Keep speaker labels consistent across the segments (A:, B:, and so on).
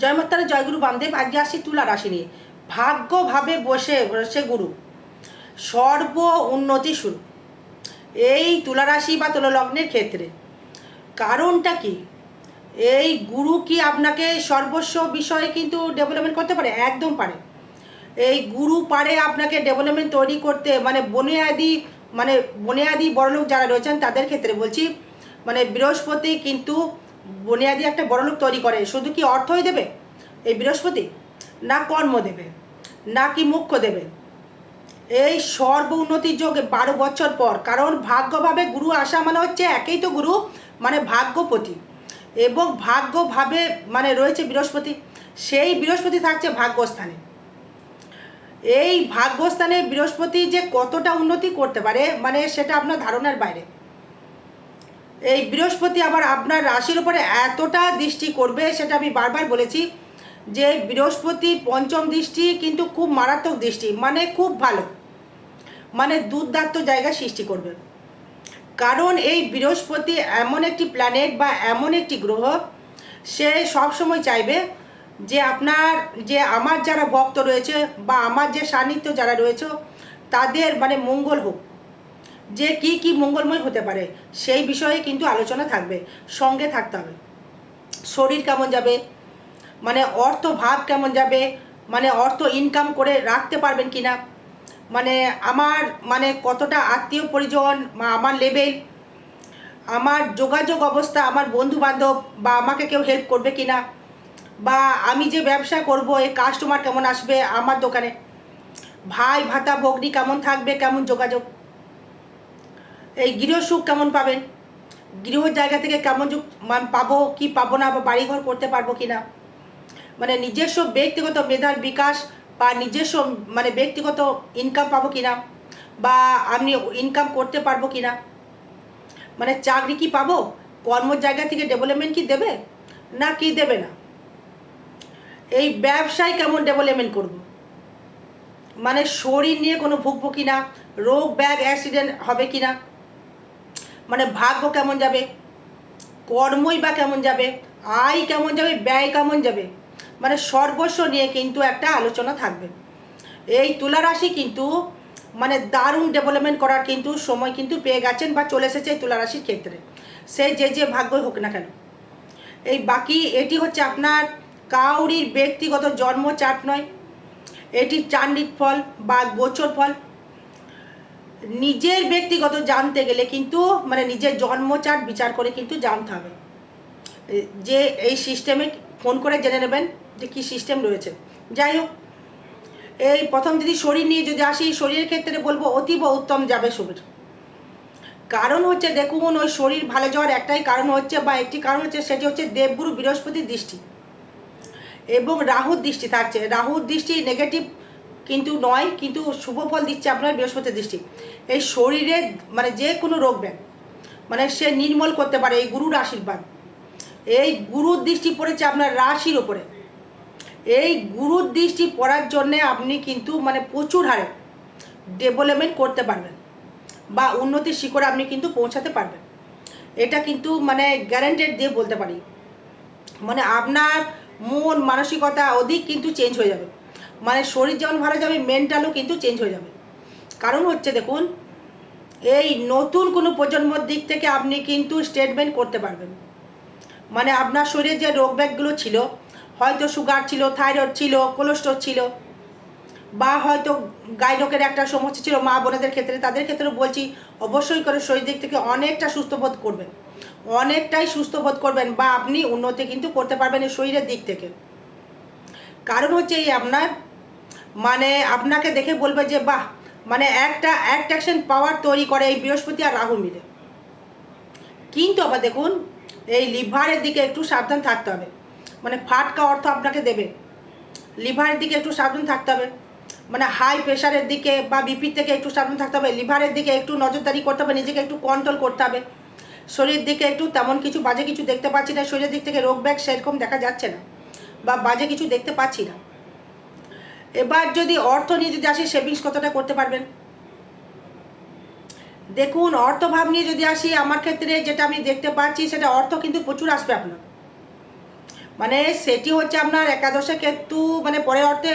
A: জয় মাতারা জয়গুরু বামদেব আজকে আসি তুলা রাশি নিয়ে ভাগ্যভাবে বসে বসে গুরু। সর্ব উন্নতি শুরু। এই তুলা রাশি বা তুলা লগ্নের ক্ষেত্রে। কারণটা কি? এই গুরু কি আপনাকে সর্বস্ব বিষয়ে কিন্তু ডেভেলপমেন্ট করতে পারে? একদম পারে। এই গুরু পারে আপনাকে ডেভেলপমেন্ট তৈরি করতে। মানে বুনিয়াদি মানে বুনিয়াদি বড়লোক যারা রয়েছেন তাদের ক্ষেত্রে বলছি মানে বৃহস্পতি কিন্তু বুনিয়াদি একটা বড়লোক তৈরি করে, শুধু কি অর্থই দেবে? এই বৃহস্পতি? না কর্ম দেবে, না কি মুখ্য দেবে? এই সর্ব উন্নতির যোগে বারো বছর পর, কারণ ভাগ্যভাবে গুরু আসা মানে হচ্ছে একেই তো গুরু মানে ভাগ্যপতি। এবং ভাগ্যভাবে মানে রয়েছে বৃহস্পতি, সেই বৃহস্পতি থাকছে ভাগ্যস্থানে। এই ভাগ্যস্থানে বৃহস্পতি যে কতটা উন্নতি করতে পারে মানে সেটা আপনার ধারণার বাইরে। এই বৃহস্পতি আবার আপনার রাশির উপরে এতটা দৃষ্টি করবে, সেটা আমি বারবার বলেছি, যে বৃহস্পতি পঞ্চম দৃষ্টি কিন্তু খুব মারাত্মক দৃষ্টি মানে খুব ভালো মানে দুর্দান্ত জায়গা সৃষ্টি করবে। কারণ এই বৃহস্পতি এমন একটি প্ল্যানেট বা এমন একটি গ্রহ, সে সবসময় চাইবে যে আপনার, যে আমার যারা ভক্ত রয়েছে বা আমার যে সান্নিধ্য যারা রয়েছে, তাদের মানে মঙ্গল হোক। যে কি কি মঙ্গলময় হতে পারে, সেই বিষয়ে কিন্তু আলোচনা থাকবে, সঙ্গে থাকতে হবে। শরীর কেমন যাবে? মানে অর্থ ভাব কেমন যাবে? মানে অর্থ ইনকাম করে রাখতে পারবেন কি না মানে আমার মানে কতটা আত্মীয় পরিজন বা আমার লেভেল আমার যোগাযোগ অবস্থা, আমার বন্ধু বান্ধব বা আমাকে কেউ হেল্প করবে কি না বা আমি যে ব্যবসা করব এই কাস্টমার কেমন আসবে আমার দোকানে? ভাই, ভাতা, ভগ্নি কেমন থাকবে? কেমন যোগাযোগ? এই গৃহসুখ কেমন পাবেন? গৃহ জায়গা থেকে কেমন মান পাবো, কি পাবো না, বা বাড়িঘর করতে পারব কি না? মানে নিজস্ব ব্যক্তিগত মেধার বিকাশ বা নিজস্ব মানে ব্যক্তিগত ইনকাম পাবো কি না? বা আমি ইনকাম করতে পারব কি না? মানে চাকরি কি পাবো? কর্ম জায়গা থেকে ডেভেলপমেন্ট কি দেবে? না, কি দেবে না? এই ব্যবসায় কেমন ডেভেলপমেন্ট করব? মানে শরীর নিয়ে কোনো ভুগবো কি না? রোগ, ব্যাগ অ্যাক্সিডেন্ট হবে কি না? মানে ভাগ্য কেমন যাবে? কর্মই বা কেমন যাবে? আয় কেমন যাবে? ব্যয় কেমন যাবে? মানে সর্বস্ব নিয়ে কিন্তু একটা আলোচনা থাকবে। এই তুলা রাশি কিন্তু মানে দারুণ ডেভেলপমেন্ট করার কিন্তু সময় কিন্তু পেয়ে গেছেন বা চলে এসেছে এই তুলা রাশির ক্ষেত্রে। সে যে যে ভাগ্যই হোক না কেন। এই বাকি এটি হচ্ছে আপনার কাউরির ব্যক্তিগত জন্ম চাট নয়। এটি চান্ডিক ফল বা গোচর ফল। নিজের ব্যক্তিগত জানতে গেলে কিন্তু মানে নিজের জন্মচাট বিচার করে কিন্তু জানতে হবে। যে এই সিস্টেমে ফোন করে জেনে নেবেন যে কি সিস্টেম রয়েছে। যাই হোক, এই প্রথম যদি শরীর নিয়ে যদি আসি, শরীরের ক্ষেত্রে বলব অতীব উত্তম যাবে শরীর। কারণ হচ্ছে দেখুন, ওই শরীর ভালো যাওয়ার একটাই কারণ হচ্ছে বা একটি কারণ হচ্ছে, সেটি হচ্ছে দেবগুরু বৃহস্পতির দৃষ্টি। এবং রাহুর দৃষ্টি থাকছে। রাহুর দৃষ্টি নেগেটিভ কিন্তু নয়, কিন্তু শুভ ফল দিচ্ছে আপনার বৃহস্পতির দৃষ্টি। এই শরীরে মানে যে কোনো রোগ ব্যাগ মানে সে নির্মল করতে পারে এই গুরুর আশীর্বাদ। এই গুরুর দৃষ্টি পড়েছে আপনার রাশির ওপরে এই গুরুর দৃষ্টি পড়ার জন্যে আপনি কিন্তু মানে প্রচুর হারে ডেভেলপমেন্ট করতে পারবেন বা উন্নতির শিখরে আপনি কিন্তু পৌঁছাতে পারবেন। এটা কিন্তু মানে গ্যারেন্টেড দিয়ে বলতে পারি। মানে আপনার মন, মানসিকতা অধিক কিন্তু চেঞ্জ হয়ে যাবে। মানে শরীর যেমন ভালো যাবে মেন্টালও কিন্তু চেঞ্জ হয়ে যাবে। কারণ হচ্ছে দেখুন, এই নতুন কোনো প্রজন্মর দিক থেকে আপনি কিন্তু স্টেটমেন্ট করতে পারবেন। মানে আপনার শরীরে যে রোগ ব্যাগগুলো ছিল, হয়তো সুগার ছিল থাইরয়েড ছিল কোলেস্ট্রল ছিল, বা হয়তো গাইডকের একটা সমস্যা ছিল, মা বোনেদের ক্ষেত্রে, তাদের ক্ষেত্রে বলছি, অবশ্যই করে শরীর দিক থেকে অনেকটা সুস্থ বোধ করবেন। অনেকটাই সুস্থ বোধ করবেন, বা আপনি উন্নতি কিন্তু করতে পারবেন এই শরীরের দিক থেকে। কারণ হচ্ছে এই আপনার মানে আপনাকে দেখে বলবে যে, বাহ মানে একটা অ্যাট্রাকশন পাওয়ার তৈরি করে এই বৃহস্পতি আর রাহু মিলে। কিন্তু আবার দেখুন, এই লিভারের দিকে একটু সাবধান থাকতে হবে। মানে ফাটকা অর্থ আপনাকে দেবে। লিভারের দিকে একটু সাবধান থাকতে হবে। মানে হাই প্রেশারের দিকে বা বিপির থেকে একটু সাবধান থাকতে হবে। লিভারের দিকে একটু নজরদারি করতে হবে, নিজেকে একটু কন্ট্রোল করতে হবে। শরীর দিকে একটু তেমন কিছু বাজে কিছু দেখতে পাচ্ছি না। শরীরের দিক থেকে রোগ ব্যাগ সেরকম দেখা যাচ্ছে না বা বাজে কিছু দেখতে পাচ্ছি না। এবার যদি অর্থ নিয়ে যদি আসি সেভিংস কতটা করতে পারবেন? দেখুন অর্থভাব নিয়ে যদি আসি, আমার ক্ষেত্রে যেটা আমি দেখতে পাচ্ছি, সেটা অর্থ কিন্তু প্রচুর আসবে আপনার। মানে সেটি হচ্ছে আপনার একাদশে কেতু মানে পরের অর্থে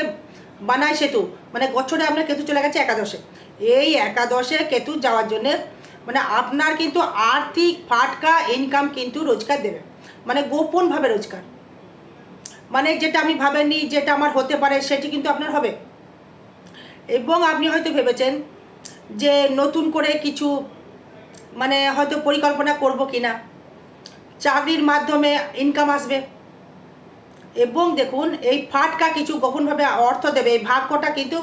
A: বানায় সেতু। মানে বছরে আপনার কেতু চলে গেছে একাদশে। এই একাদশে কেতু যাওয়ার জন্যে মানে আপনার কিন্তু আর্থিক ফাটকা ইনকাম কিন্তু রোজগার দেবে। মানে গোপনভাবে রোজগার। মানে যেটা আমি ভাবেননি, যেটা আমার হতে পারে, সেটি কিন্তু আপনার হবে। এবং আপনি হয়তো ভেবেছেন যে নতুন করে কিছু মানে হয়তো পরিকল্পনা করব কি না চাকরির মাধ্যমে ইনকাম আসবে। এবং দেখুন, এই ফাটকা কিছু গোপনভাবে অর্থ দেবে, এই ভাগ্যটা কিন্তু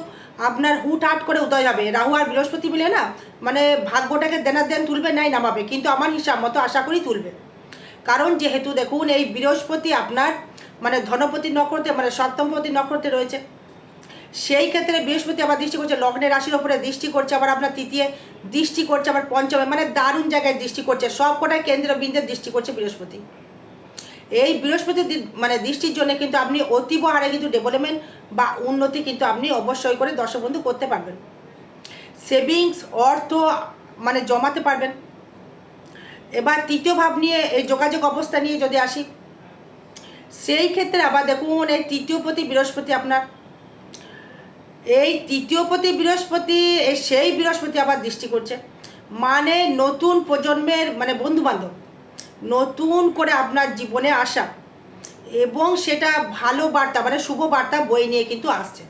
A: আপনার হুটহাট করে উদয় হবে। রাহু আর বৃহস্পতি মিলে না মানে ভাগ্যটাকে দেনার দেন তুলবে, নাই নামাবে। কিন্তু আমার হিসাব মতো আশা করি তুলবে। কারণ যেহেতু দেখুন, এই বৃহস্পতি আপনার মানে ধনপতি নক্ষত্রে মানে সপ্তমপতি নক্ষত্রে রয়েছে। সেই ক্ষেত্রে বৃহস্পতি আবার দৃষ্টি করছে লগ্নের রাশির ওপরে দৃষ্টি করছে, আবার আপনার তৃতীয় দৃষ্টি করছে, আবার পঞ্চমে মানে দারুণ জায়গায় দৃষ্টি করছে সব কেন্দ্রবিন্দুর দৃষ্টি করছে বৃহস্পতি। এই বৃহস্পতি মানে দৃষ্টির জন্য কিন্তু আপনি অতীব হারে কিন্তু ডেভেলপমেন্ট বা উন্নতি কিন্তু আপনি অবশ্যই করে দর্শক বন্ধু করতে পারবেন। সেভিংস অর্থ মানে জমাতে পারবেন। এবার তৃতীয় ভাব নিয়ে এই যোগাযোগ অবস্থা নিয়ে যদি আসি সেই ক্ষেত্রে আবার দেখুন, এই তৃতীয় পতি বৃহস্পতি আপনার। এই তৃতীয় পতি বৃহস্পতি সেই বৃহস্পতি আবার দৃষ্টি করছে। মানে নতুন প্রজন্মের মানে বন্ধু বান্ধব নতুন করে আপনার জীবনে আসা এবং সেটা ভালো বার্তা মানে শুভ বার্তা বই নিয়ে কিন্তু আসছে।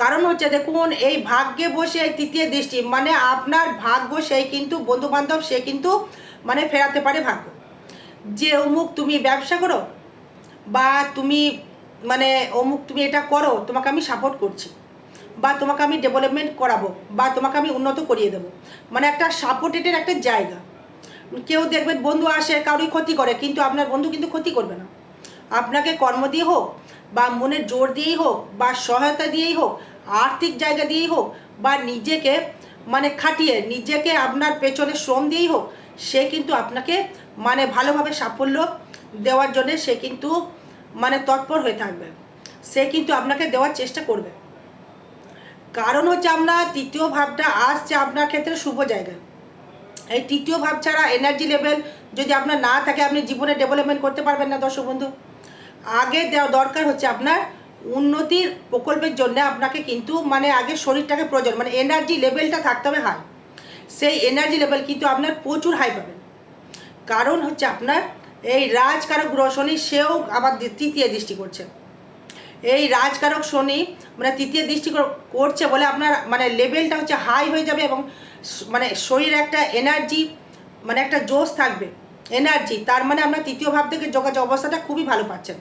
A: কারণ হচ্ছে দেখুন, এই ভাগ্যে বসে এই তৃতীয় দৃষ্টি মানে আপনার ভাগ্য সেই কিন্তু বন্ধু বান্ধব সে কিন্তু মানে ফেরাতে পারে ভাগ্য। যে অমুক তুমি ব্যবসা করো বা তুমি মানে অমুক তুমি এটা করো, তোমাকে আমি সাপোর্ট করছি। বা তোমাকে আমি ডেভেলপমেন্ট করাবো, বা তোমাকে আমি উন্নত করিয়ে দেবো। মানে একটা সাপোর্টেডের একটা জায়গা। কেউ দেখবেন বন্ধু আসে কারোই ক্ষতি করে, কিন্তু আপনার বন্ধু কিন্তু ক্ষতি করবে না। আপনাকে কর্ম দিয়ে হোক, বা মনের জোর দিয়েই হোক, বা সহায়তা দিয়েই হোক, আর্থিক জায়গা দিয়েই হোক, বা নিজেকে মানে খাটিয়ে, নিজেকে আপনার পেছনে শ্রম দিয়েই হোক, সে কিন্তু আপনাকে মানে ভালোভাবে সাফল্য দেওয়ার জন্য সে কিন্তু মানে তৎপর হয়ে থাকবে। সে কিন্তু আপনাকে দেওয়ার চেষ্টা করবে। কারণ হচ্ছে আপনার তৃতীয় ভাবটা আসছে আপনার ক্ষেত্রে শুভ জায়গায়। এই তৃতীয় ভাব ছাড়া এনার্জি লেভেল যদি আপনার না থাকে, আপনি জীবনে ডেভেলপমেন্ট করতে পারবেন না, দর্শক বন্ধু। আগে দেওয়া দরকার হচ্ছে আপনার উন্নতির প্রকল্পের জন্য আপনাকে কিন্তু মানে আগে শরীরটাকে প্রয়োজন মানে এনার্জি লেভেলটা থাকতে হবে হাই সেই এনার্জি লেভেল কিন্তু আপনার প্রচুর হাই পাবেন। কারণ হচ্ছে আপনার এই রাজকারক গ্রহ শনি, সেও আবার তৃতীয় দৃষ্টি করছে। এই রাজকারক শনি মানে তৃতীয় দৃষ্টি কর- করছে বলে আপনার মানে লেভেলটা হচ্ছে হাই হয়ে যাবে এবং মানে শরীরে একটা এনার্জি মানে একটা জোশ থাকবে। এনার্জি তার মানে আপনার তৃতীয় ভাব থেকে যোগাযোগ অবস্থাটা খুবই ভালো পাচ্ছেন।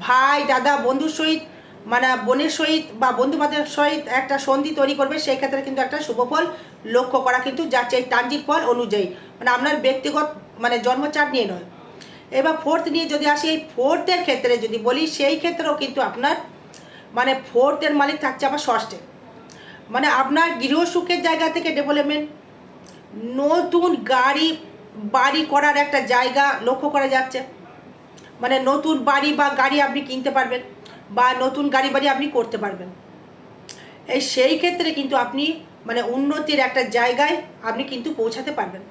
A: ভাই, দাদা, বন্ধুর সহিত মানে বোনের সহিত বা বন্ধু বান্ধবের সহিত একটা সন্ধি তৈরি করবে, সেই ক্ষেত্রে কিন্তু একটা শুভ ফল লক্ষ্য করা কিন্তু যাচ্ছে এই ট্রানজিট ফল অনুযায়ী। মানে আপনার ব্যক্তিগত মানে জন্মচার নিয়ে নয়। এবার ফোর্থ নিয়ে যদি আসি, এই ফোর্থের ক্ষেত্রে যদি বলি, সেই ক্ষেত্রেও কিন্তু আপনার মানে ফোর্থের মালিক থাকছে আবার ষষ্ঠে মানে আপনার গৃহসুখের জায়গা থেকে ডেভেলপমেন্ট নতুন গাড়ি, বাড়ি করার একটা জায়গা লক্ষ্য করা যাচ্ছে। মানে নতুন বাড়ি বা গাড়ি আপনি কিনতে পারবেন, বা নতুন গাড়ি বাড়ি আপনি করতে পারবেন। এই সেই ক্ষেত্রে কিন্তু আপনি মানে উন্নতির একটা জায়গায় আপনি কিন্তু পৌঁছাতে পারবেন।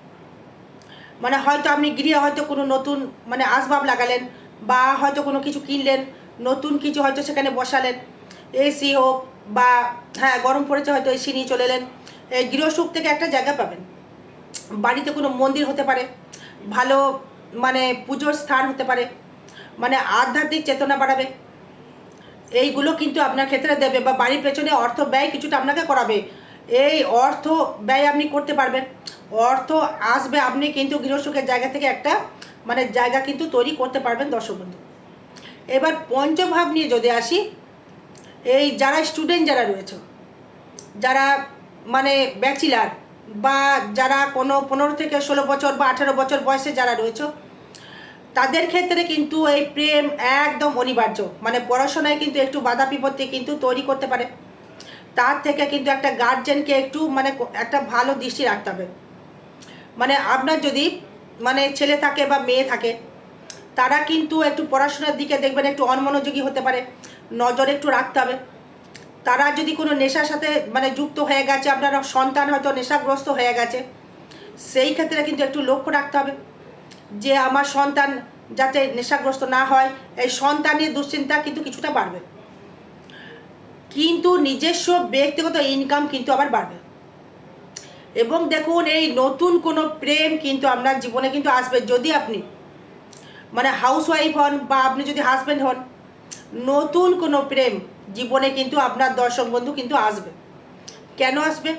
A: মানে হয়তো আপনি গৃহে হয়তো কোনো নতুন মানে আসবাব লাগালেন বা হয়তো কোনো কিছু কিনলেন, নতুন কিছু হয়তো সেখানে বসালেন, এসি হোক বা হ্যাঁ গরম পড়েছে হয়তো এসি নিয়ে চলে এলেন, এই গৃহসুখ থেকে একটা জায়গা পাবেন। বাড়িতে কোনো মন্দির হতে পারে, ভালো মানে পুজোর স্থান হতে পারে মানে আধ্যাত্মিক চেতনা বাড়াবে। এইগুলো কিন্তু আপনার ক্ষেত্রে দেবে বা বাড়ির পেছনে অর্থ ব্যয় কিছুটা আপনাকে করাবে। এই অর্থ ব্যয় আপনি করতে পারবেন। অর্থ আসবে আপনি কিন্তু গৃহসুখের জায়গা থেকে একটা মানে জায়গা কিন্তু তৈরি করতে পারবেন দর্শক বন্ধু। এবার পঞ্চভাব নিয়ে যদি আসি, এই যারা স্টুডেন্ট যারা রয়েছে, যারা মানে ব্যাচিলার বা যারা কোনো পনেরো থেকে ষোলো বছর বা আঠারো বছর বয়সে যারা রয়েছে, তাদের ক্ষেত্রে কিন্তু এই প্রেম একদম অনিবার্য। মানে পড়াশোনায় কিন্তু একটু বাধা বিপত্তি কিন্তু তৈরি করতে পারে। তার থেকে কিন্তু একটা গার্জেনকে একটু মানে একটা ভালো দৃষ্টি রাখতে হবে। মানে আপনার যদি মানে ছেলে থাকে বা মেয়ে থাকে, তারা কিন্তু একটু পড়াশোনার দিকে দেখবেন একটু অনমনোযোগী হতে পারে, নজর একটু রাখতে হবে। তারা যদি কোনো নেশার সাথে মানে যুক্ত হয়ে গেছে, আপনার সন্তান হয়তো নেশাগ্রস্ত হয়ে গেছে, সেই ক্ষেত্রে কিন্তু একটু লক্ষ্য রাখতে হবে যে আমার সন্তান যাতে নেশাগ্রস্ত না হয়, এই সন্তানের দুশ্চিন্তা কিন্তু কিছুটা বাড়বে। কিন্তু নিজস্ব ব্যক্তিগত ইনকাম কিন্তু আবার বাড়বে। এবং দেখুন, এই নতুন কোনো প্রেম কিন্তু আপনার জীবনে কিন্তু আসবে। যদি আপনি মানে হাউস ওয়াইফ হন বা আপনি যদি হাজব্যান্ড হন, নতুন কোনো প্রেম জীবনে কিন্তু আপনার দর্শক বন্ধু কিন্তু আসবে। কেন আসবে?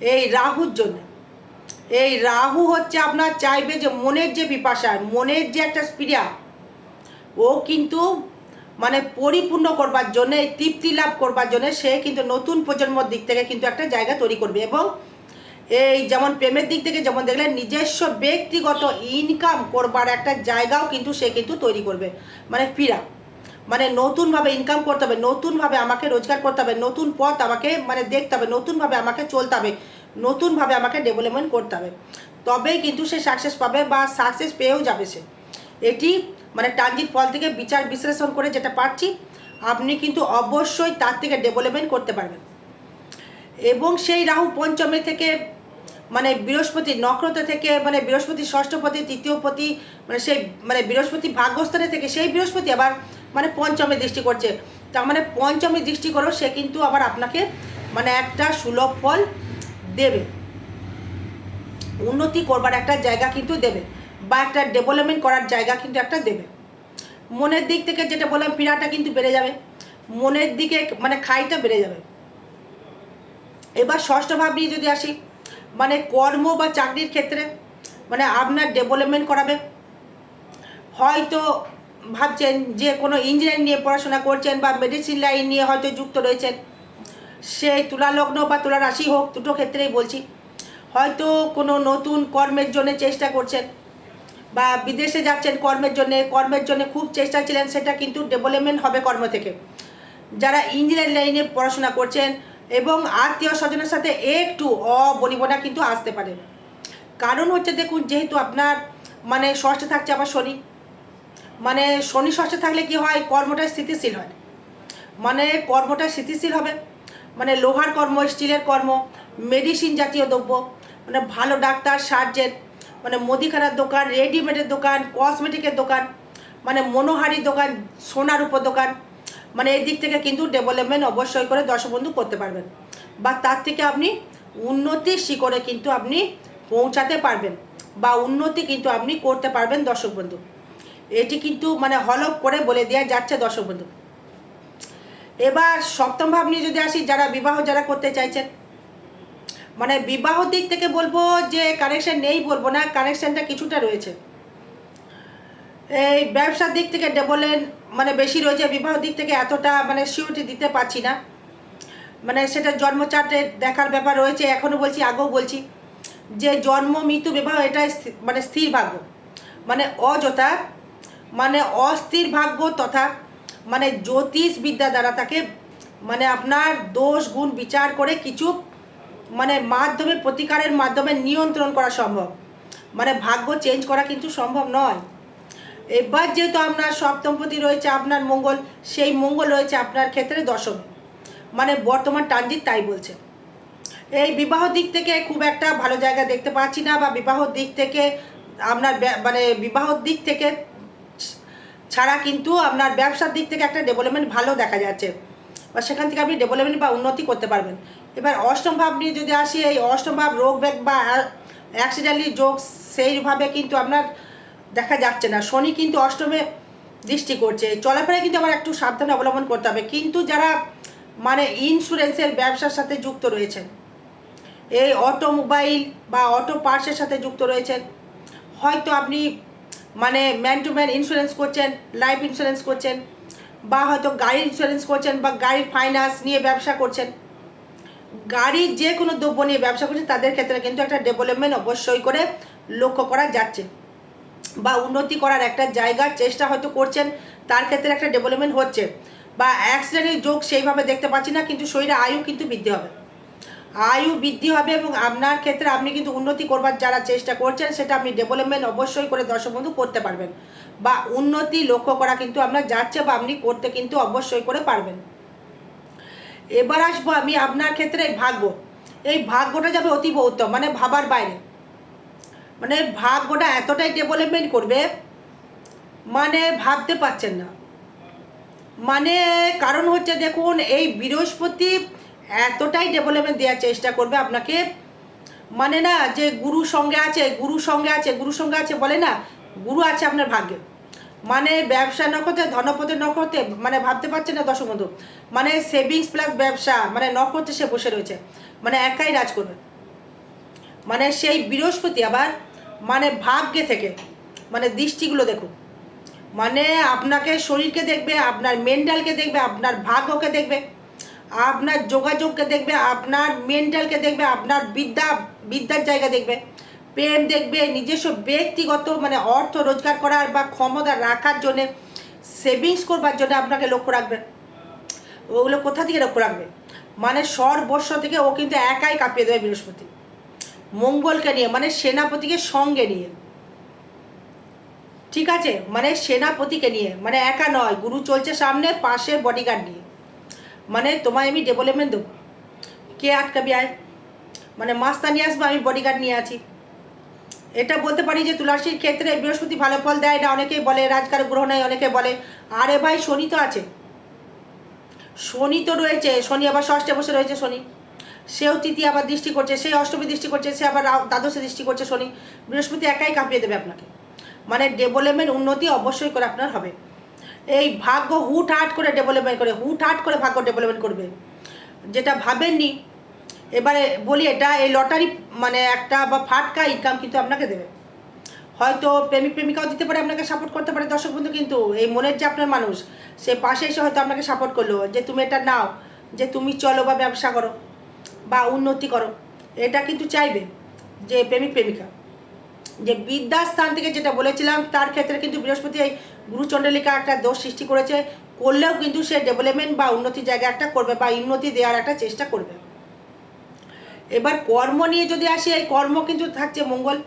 A: এই রাহুর জন্য। এই রাহু হচ্ছে আপনার চাইবে যে মনের যে বিপাশা, মনের যে একটা স্পিরিয়া ও কিন্তু মানে পরিপূর্ণ করবার জন্য, তৃপ্তি লাভ করবার জন্য সে কিন্তু নতুন প্রজন্মর দিক থেকে কিন্তু একটা জায়গা তৈরি করবে এবং এই যেমন প্রেমের দিক থেকে যেমন দেখলেন, নিজস্ব ব্যক্তিগত ইনকাম করবার একটা জায়গাও কিন্তু সে কিন্তু তৈরি করবে। মানে ফিরা। মানে নতুনভাবে ইনকাম করতে হবে, নতুনভাবে আমাকে রোজগার করতে হবে, নতুন পথ আমাকে মানে দেখতে হবে, নতুনভাবে আমাকে চলতে হবে, নতুনভাবে আমাকে ডেভেলপমেন্ট করতে হবে। তবেই কিন্তু সে সাকসেস পাবে বা সাকসেস পেয়েও যাবে সে। এটি মানে ট্রানজিট ফল থেকে বিচার বিশ্লেষণ করে যেটা পাচ্ছি আপনি কিন্তু অবশ্যই তার থেকে ডেভেলপমেন্ট করতে পারবেন। এবং সেই রাহু পঞ্চমে থেকে মানে বৃহস্পতি নক্ষত্র থেকে মানে বৃহস্পতি ষষ্ঠপতি তৃতীয়পতি মানে সেই মানে বৃহস্পতি ভাগ্যস্থানে থেকে সেই বৃহস্পতি আবার মানে পঞ্চমে দৃষ্টি করছে। তার মানে পঞ্চমে দৃষ্টি করেও সে কিন্তু আবার আপনাকে মানে একটা সুলভ ফল দেবে। উন্নতি করবার একটা জায়গা কিন্তু দেবে বা একটা ডেভেলপমেন্ট করার জায়গা কিন্তু একটা দেবে। মনের দিক থেকে যেটা বললাম, পীড়াটা কিন্তু বেড়ে যাবে। মনের দিকে মানে খাইটা বেড়ে যাবে। এবার ষষ্ঠ ভাব নিয়ে যদি আসি মানে কর্ম বা চাকরির ক্ষেত্রে মানে আপনার ডেভেলপমেন্ট করাবে। হয়তো ভাবছেন যে কোনো ইঞ্জিনিয়ারিং নিয়ে পড়াশোনা করছেন বা মেডিসিন লাইন নিয়ে হয়তো যুক্ত রয়েছেন। সেই তুলা লগ্ন বা তুলা রাশি হোক, দুটো ক্ষেত্রেই বলছি। হয়তো কোনো নতুন কর্মের জন্য চেষ্টা করছেন বা বিদেশে যাচ্ছেন কর্মের জন্য কর্মের জন্য খুব চেষ্টা ছিলেন, সেটা কিন্তু ডেভেলপমেন্ট হবে কর্ম থেকে। যারা ইঞ্জিনিয়ারিং লাইনে পড়াশোনা করছেন এবং আত্মীয় স্বজনের সাথে একটু অবনিবনা কিন্তু আসতে পারে। কারণ হচ্ছে দেখুন, যেহেতু আপনার মানে ষষ্ঠে থাকছে আবার শনি। মানে শনি ষষ্ঠে থাকলে কি হয়? কর্মটা স্থিতিশীল হয়। মানে কর্মটা স্থিতিশীল হবে। মানে লোহার কর্ম, স্টিলের কর্ম মেডিসিন জাতীয় দ্রব্য মানে ভালো ডাক্তার সার্জেন মানে মুদিখানার দোকান রেডিমেডের দোকান কসমেটিকের দোকান মানে মনোহারি দোকান, সোনার উপর দোকান মানে এই দিক থেকে কিন্তু ডেভেলপমেন্ট অবশ্যই করে দর্শবন্ধু করতে পারবেন। বা তার থেকে আপনি উন্নতির শিখরে কিন্তু আপনি পৌঁছাতে পারবেন বা উন্নতি কিন্তু আপনি করতে পারবেন দর্শক বন্ধু। এটি কিন্তু মানে হলক করে বলে দেওয়া যাচ্ছে দর্শক বন্ধু। এবার সপ্তম ভাব নিয়ে যদি আসি, যারা বিবাহ যারা করতে চাইছেন মানে বিবাহ দিক থেকে বলব যে কানেকশন নেই বলব না কানেকশনটা কিছুটা রয়েছে। এই ব্যবসার দিক থেকে ডেভেলপমেন্ট মানে বেশি রয়েছে বিবাহ দিক থেকে এতটা মানে সিউরিটি দিতে পারছি না। মানে সেটা জন্মচার্টে দেখার ব্যাপার রয়েছে এখনও বলছি, আগেও বলছি। যে জন্ম, মৃত্যু, বিবাহ, এটাই মানে স্থির ভাগ্য। মানে অযথা মানে অস্থির ভাগ্য তথা মানে জ্যোতিষ বিদ্যা দ্বারা তাকে মানে আপনার দোষ, গুণ বিচার করে কিছু মানে মাধ্যমে, প্রতিকারের মাধ্যমে নিয়ন্ত্রণ করা সম্ভব। মানে ভাগ্য চেঞ্জ করা কিন্তু সম্ভব নয়। এবার যেহেতু আপনার সপ্তমপতি রয়েছে, আপনার মঙ্গল, সেই মঙ্গল রয়েছে আপনার ক্ষেত্রে দশমী। মানে বর্তমান ট্রানজিট তাই বলছে। এই বিবাহ দিক থেকে খুব একটা ভালো জায়গা দেখতে পাচ্ছি না, বা বিবাহ দিক থেকে আপনার মানে বিবাহ দিক থেকে ছাড়া কিন্তু আপনার ব্যবসার দিক থেকে একটা ডেভেলপমেন্ট ভালো দেখা যাচ্ছে। বা সেখান থেকে আপনি ডেভেলপমেন্ট বা উন্নতি করতে পারবেন। এবার অষ্টম ভাব নিয়ে যদি আসি, এই অষ্টম ভাব রোগ বা অ্যাক্সিডেন্টলি যোগ সেইভাবে কিন্তু আপনার দেখা যাচ্ছে না। শনি কিন্তু অষ্টমে দৃষ্টি করছে। চলাফেরায় কিন্তু আমার একটু সাবধানে অবলম্বন করতে হবে। কিন্তু যারা মানে ইন্স্যুরেন্সের ব্যবসার সাথে যুক্ত রয়েছেন, এই অটোমোবাইল বা অটো পার্টসের সাথে যুক্ত রয়েছেন, হয়তো আপনি মানে ম্যান টু ম্যান ইন্স্যুরেন্স করছেন লাইফ ইন্স্যুরেন্স করছেন, বা হয়তো গাড়ির ইন্স্যুরেন্স করছেন, বা গাড়ির ফাইন্যান্স নিয়ে ব্যবসা করছেন গাড়ির যে কোনো দ্রব্য নিয়ে ব্যবসা করছেন, তাদের ক্ষেত্রে কিন্তু একটা ডেভেলপমেন্ট অবশ্যই করে লক্ষ্য করা যাচ্ছে। বা উন্নতি করার একটা জায়গার চেষ্টা হয়তো করছেন, তার ক্ষেত্রে একটা ডেভেলপমেন্ট হচ্ছে। বা অ্যাক্সিডেন্টের যোগ সেইভাবে দেখতে পাচ্ছি না, কিন্তু শরীরে আয়ু কিন্তু বৃদ্ধি হবে। আয়ু বৃদ্ধি হবে এবং আপনার ক্ষেত্রে আপনি কিন্তু উন্নতি করবার যারা চেষ্টা করছেন, সেটা আপনি ডেভেলপমেন্ট অবশ্যই করে দর্শক বন্ধু করতে পারবেন। বা উন্নতি লক্ষ্য করা কিন্তু আপনার যাচ্ছে বা আপনি করতে কিন্তু অবশ্যই করে পারবেন। এবার আসব আমি আপনার ক্ষেত্রে ভাগ্য। এই ভাগ্যটা যাবে অতীব উত্তম মানে ভাবার বাইরে। মানে ভাগ্যটা এতটাই ডেভেলপমেন্ট করবে মানে ভাবতে পারছেন না। মানে কারণ হচ্ছে দেখুন, এই বৃহস্পতি এতটাই ডেভেলপমেন্ট দেওয়ার চেষ্টা করবে আপনাকে। মানে না, যে গুরু সঙ্গে আছে, গুরু সঙ্গে আছে, গুরু সঙ্গে আছে বলে না, গুরু আছে আপনার ভাগ্যে। মানে ব্যবসা নক্ষত্রে ধনপথে নক্ষত্রে মানে ভাবতে পারছেন না দর্শক বন্ধু? মানে সেভিংস প্লাস ব্যবসা মানে নক্ষত্রে সে বসে রয়েছে। মানে একাই রাজ করবে। মানে সেই বৃহস্পতি আবার মানে ভাগ্যে থেকে মানে দৃষ্টিগুলো দেখুন মানে আপনাকে শরীরকে দেখবে, আপনার মেন্টালকে দেখবে, আপনার ভাগ্যকে দেখবে, আপনার যোগাযোগকে দেখবে, আপনার মেন্টালকে দেখবে, আপনার বিদ্যা, বিদ্যার জায়গা দেখবে। প্রেম দেখবে, নিজস্ব ব্যক্তিগত মানে অর্থ রোজগার করার বা ক্ষমতা রাখার জন্যে সেভিংস করবার জন্য আপনাকে লক্ষ্য রাখবে। ওগুলো কোথা থেকে লক্ষ্য রাখবে? মানে সর্বস্ব থেকে ও কিন্তু একাই কাঁপিয়ে দেবে বৃহস্পতি। মঙ্গলকে নিয়ে মানে সেনাপতিকে সঙ্গে নিয়ে। ঠিক আছে? মানে সেনাপতিকে নিয়ে মানে একা নয়, গুরু চলছে সামনে, পাশে বডিগার্ড নিয়ে। মানে তোমায় আমি ডেভেলপমেন্ট দেবো। কে আটকাবি আয়? মানে মাস্তা নিয়ে আসব, আমি বডিগার্ড নিয়ে আছি। এটা বলতে পারি যে তুলাসীর ক্ষেত্রে বৃহস্পতি ভালো ফল দেয় না, অনেকেই বলে রাজকার গ্রহ নেই, অনেকে বলে। আরে ভাই, শনি তো আছে। শনি তো রয়েছে, শনি আবার ষষ্ঠে বসে রয়েছে শনি। সেও তৃতীয় আবার দৃষ্টি করছে, সেই অষ্টমী দৃষ্টি করছে, সে আবার দ্বাদশে দৃষ্টি করছে শনি। বৃহস্পতি একাই কাঁপিয়ে দেবে আপনাকে। মানে ডেভেলপমেন্ট উন্নতি অবশ্যই করে আপনার হবে। এই ভাগ্য হুট হাট করে ডেভেলপমেন্ট করে, হুট হাট করে ভাগ্য ডেভেলপমেন্ট করবে। যেটা ভাবেননি, এবারে বলি এটা এই লটারি মানে একটা বা ফাটকা ইনকাম কিন্তু আপনাকে দেবে। হয়তো প্রেমিক প্রেমিকাও দিতে পারে, আপনাকে সাপোর্ট করতে পারে। দর্শক বন্ধু কিন্তু এই মনের যে আপনার মানুষ, সে পাশে এসে হয়তো আপনাকে সাপোর্ট করল যে তুমি এটা নাও, যে তুমি চলো বা ব্যবসা করো। বা উন্নতি করো। এটা কিন্তু চাইবে যে প্রেমিক, প্রেমিকা। যে বিদ্যার স্থান থেকে যেটা বলেছিলাম, তার ক্ষেত্রে কিন্তু বৃহস্পতি এই গুরুচণ্ডলিকা একটা দোষ সৃষ্টি করেছে, করলেও কিন্তু সে ডেভেলপমেন্ট বা উন্নতির জায়গা একটা করবে বা উন্নতি দেওয়ার একটা চেষ্টা করবে। এবার কর্ম নিয়ে যদি আসি, এই কর্ম কিন্তু থাকছে মঙ্গল।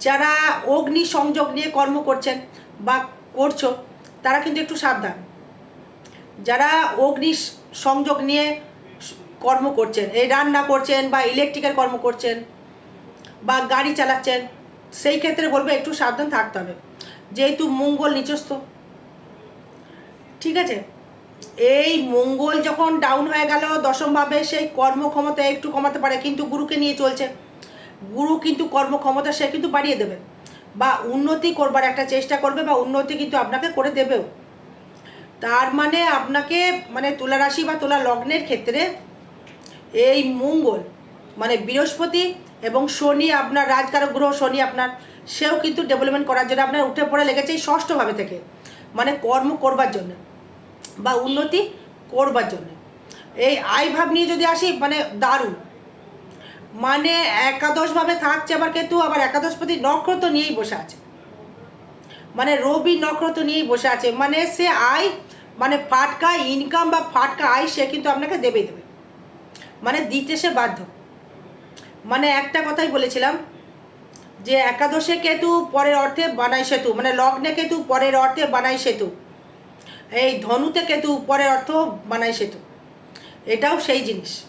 A: যারা অগ্নি সংযোগ নিয়ে কর্ম করছেন বা করছ, তারা কিন্তু একটু সাবধান। যারা অগ্নি সংযোগ নিয়ে কর্ম করছেন, এই রান্না করছেন বা ইলেকট্রিকের কর্ম করছেন বা গাড়ি চালাচ্ছেন, সেই ক্ষেত্রে বলব একটু সাবধান থাকতে হবে। যেহেতু মঙ্গল নিচস্থ ঠিক আছে? এই মঙ্গল যখন ডাউন হয়ে গেল দশমভাবে সেই কর্মক্ষমতা একটু কমাতে পারে, কিন্তু গুরুকে নিয়ে চলছে। গুরু কিন্তু কর্মক্ষমতা সে কিন্তু বাড়িয়ে দেবে বা উন্নতি করবার একটা চেষ্টা করবে বা উন্নতি কিন্তু আপনাকে করে দেবেও। তার মানে আপনাকে মানে তুলা রাশি বা তুলা লগ্নের ক্ষেত্রে এই মঙ্গল মানে বৃহস্পতি এবং শনি আপনার, রাজকারক গ্রহ শনি আপনার, সেও কিন্তু ডেভেলপমেন্ট করার জন্য আপনার উঠে পড়ে লেগেছে এই ষষ্ঠভাবে থেকে মানে কর্ম করবার জন্য বা উন্নতি করবার জন্য। এই আয় ভাব নিয়ে যদি আসি মানে দারুণ। মানে একাদশভাবে থাকছে আবার কেতু, আবার একাদশপতি নক্ষত্র নিয়েই বসে আছে। মানে রবি নক্ষত্র নিয়েই বসে আছে। মানে সে আয় মানে ফাটকা ইনকাম বা ফাটকা আয় সে কিন্তু আপনাকে দেবেই দেবে। মানে দিতে সে বাধ্য। মানে একটা কথাই বলেছিলাম যে একাদশে কেতু, পরের অর্থে বানায় সেতু। মানে লগ্নে কেতু, পরের অর্থে বানায় সেতু। এই ধনুতে কেতু, পরের অর্থ বানায় সেতু। এটাও সেই জিনিস।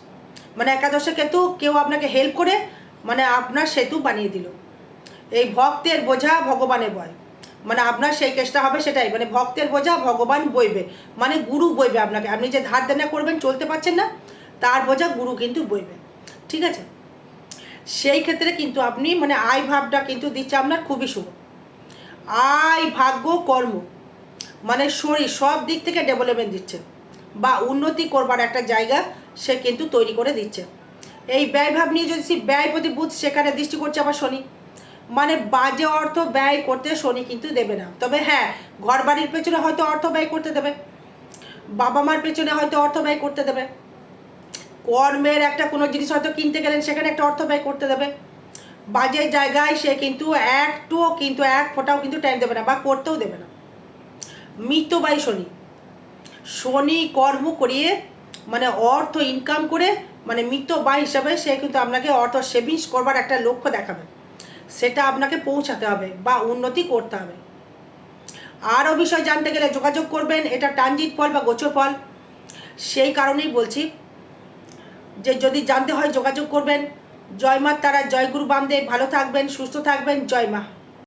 A: মানে একাদশে কেতু, কেউ আপনাকে হেল্প করে মানে আপনার সেতু বানিয়ে দিল। এই ভক্তের বোঝা ভগবানের বয় মানে আপনার সেই কেসটা হবে সেটাই। মানে ভক্তের বোঝা ভগবান বইবে। মানে গুরু বইবে আপনাকে। আপনি যে ধার দেনা করবেন, চলতে পারছেন না তার বোঝা গুরু কিন্তু বইবে। ঠিক আছে? সেই ক্ষেত্রে কিন্তু আপনি মানে আয় ভাবটা কিন্তু দিচ্ছে আপনার খুবই শুভ। আয় ভাগ্য কর্ম মানে শরীর সব দিক থেকে ডেভেলপমেন্ট দিচ্ছে বা উন্নতি করবার একটা জায়গা সে কিন্তু তৈরি করে দিচ্ছে। এই ব্যয় ভাব নিয়ে যদি ব্যয় প্রতি বুধ সেখানে দৃষ্টি করছে আবার শনি মানে বাজে অর্থ ব্যয় করতে শনি কিন্তু দেবে না। তবে হ্যাঁ ঘর বাড়ির পেছনে হয়তো অর্থ ব্যয় করতে দেবে বাবা মার পেছনে হয়তো অর্থ ব্যয় করতে দেবে। কর্মের একটা কোনো জিনিস হয়তো কিনতে গেলেন, সেখানে একটা অর্থ ব্যয় করতে দেবে। বাজে জায়গায় সে কিন্তু একটুও কিন্তু এক ফোঁটাও কিন্তু টাইম দেবে না বা করতেও দেবে না। মিতবাই শনি। শনি কর্ম করিয়ে মানে অর্থ ইনকাম করে মানে মিতবা হিসাবে সে কিন্তু আপনাকে অর্থ সেভিংস করবার একটা লক্ষ্য দেখাবে। সেটা আপনাকে পৌঁছাতে হবে বা উন্নতি করতে হবে। আরও বিষয় জানতে গেলে যোগাযোগ করবেন, এটা ট্রানজিট ফল বা গোচর ফল। সেই কারণেই বলছি যে যদি জানতে হয় যোগাযোগ করবেন। জয় মা তারা, জয় গুরু বামদেব, ভালো থাকবেন, সুস্থ থাকবেন, জয় মা।